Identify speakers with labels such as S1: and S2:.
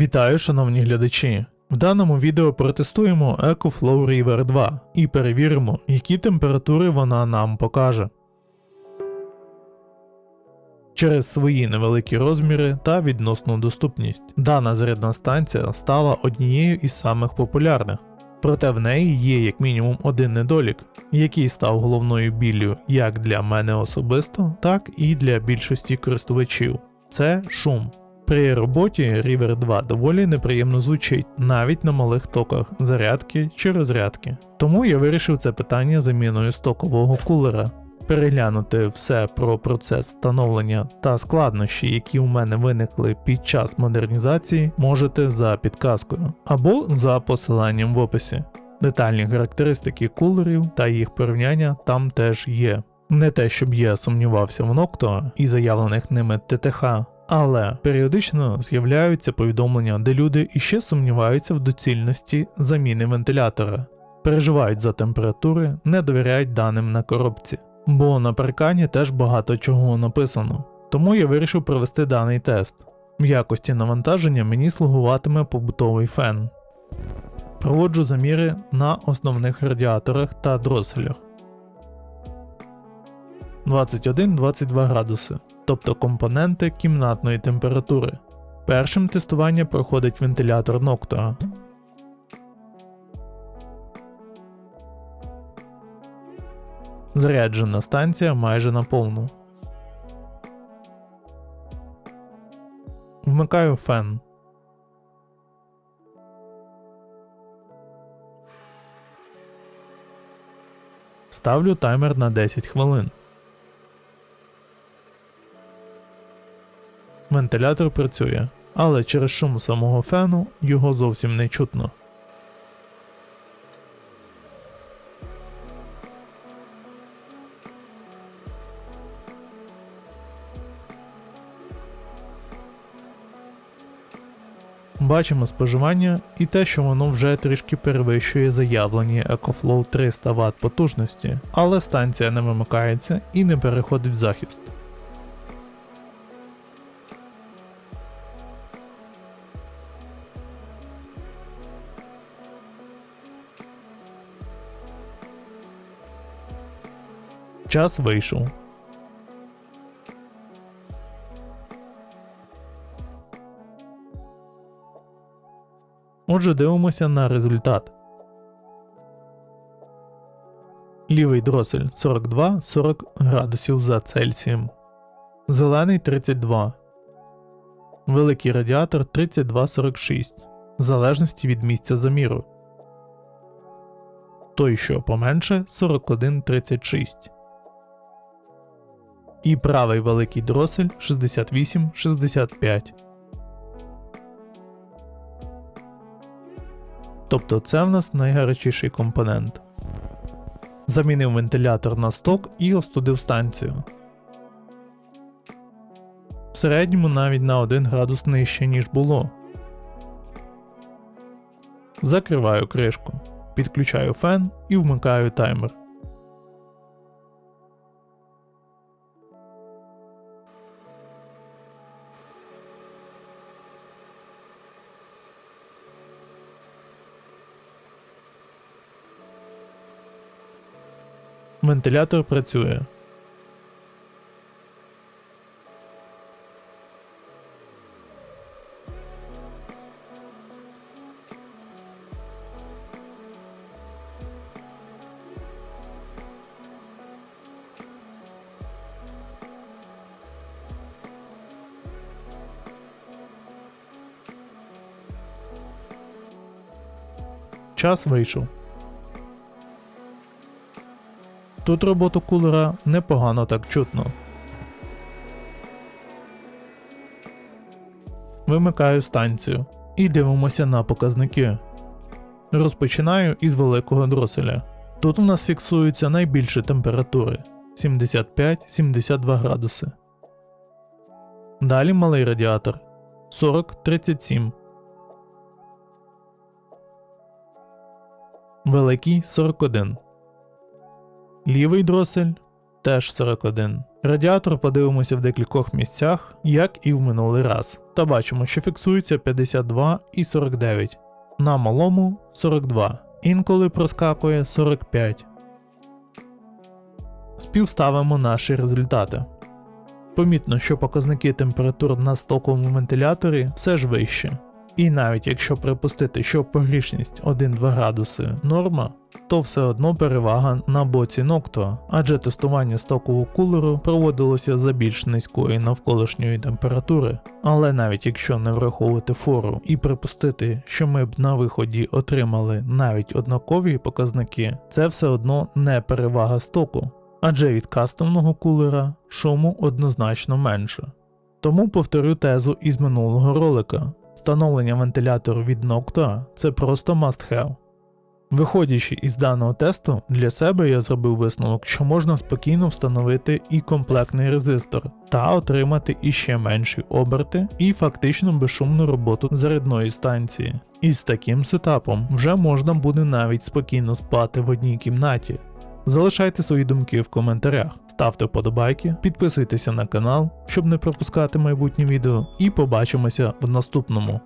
S1: Вітаю, шановні глядачі! В даному відео протестуємо EcoFlow River 2 і перевіримо, які температури вона нам покаже. Через свої невеликі розміри та відносну доступність дана зарядна станція стала однією із самих популярних. Проте в неї є як мінімум один недолік, який став головною біллю як для мене особисто, так і для більшості користувачів. Це шум. При роботі River 2 доволі неприємно звучить навіть на малих токах зарядки чи розрядки. Тому я вирішив це питання заміною стокового кулера. Переглянути все про процес встановлення та складнощі, які у мене виникли під час модернізації, можете за підказкою або за посиланням в описі. Детальні характеристики кулерів та їх порівняння там теж є. Не те, щоб я сумнівався в Noctua і заявлених ними ТТХ, але періодично з'являються повідомлення, де люди іще сумніваються в доцільності заміни вентилятора, переживають за температури, не довіряють даним на коробці. Бо на паркані теж багато чого написано. Тому я вирішив провести даний тест. В якості навантаження мені слугуватиме побутовий фен. Проводжу заміри на основних радіаторах та дроселях. 21-22 градуси, тобто компоненти кімнатної температури. Першим тестування проходить вентилятор Noctua. Заряджена станція майже на повну. Вмикаю фен. Ставлю таймер на 10 хвилин. Вентилятор працює, але через шум самого фену його зовсім не чутно. Бачимо споживання і те, що воно вже трішки перевищує заявлені EcoFlow 300 Вт потужності, але станція не вимикається і не переходить в захист. Час вийшов. Отже, дивимося на результат. Лівий дросель 42-40 градусів за Цельсієм. Зелений 32. Великий радіатор 32-46. В залежності від місця заміру. Той, що поменше 41-36. І правий великий дросель 68-65. Тобто це в нас найгарячіший компонент. Замінив вентилятор на сток і остудив станцію. В середньому навіть на 1 градус нижче, ніж було. Закриваю кришку, підключаю фен і вмикаю таймер. Вентилятор працює. Час вийшов. Тут роботу кулера непогано так чутно. Вимикаю станцію і дивимося на показники. Розпочинаю із великого дроселя. Тут у нас фіксуються найбільші температури 75-72 градуси. Далі малий радіатор 40-37. Великий 41. Лівий дросель теж 41. Радіатор подивимося в декількох місцях, як і в минулий раз. та бачимо, що фіксується 52 і 49. На малому 42. Інколи проскакує 45. Співставимо наші результати. Помітно, що показники температур на стоковому вентиляторі все ж вищі. І навіть якщо припустити, що погрішність 1-2 градуси норма, то все одно перевага на боці Noctua, адже тестування стокового кулеру проводилося за більш низької навколишньої температури. Але навіть якщо не враховувати фору і припустити, що ми б на виході отримали навіть однакові показники, це все одно не перевага стоку, адже від кастомного кулера шуму однозначно менше. Тому повторю тезу із минулого ролика. Встановлення вентилятору від Noctua – це просто must have. Виходячи із даного тесту, для себе я зробив висновок, що можна спокійно встановити і комплектний резистор та отримати іще менші оберти і фактично безшумну роботу зарядної станції. І з таким сетапом вже можна буде навіть спокійно спати в одній кімнаті. Залишайте свої думки в коментарях, ставте вподобайки, підписуйтеся на канал, щоб не пропускати майбутні відео, і побачимося в наступному.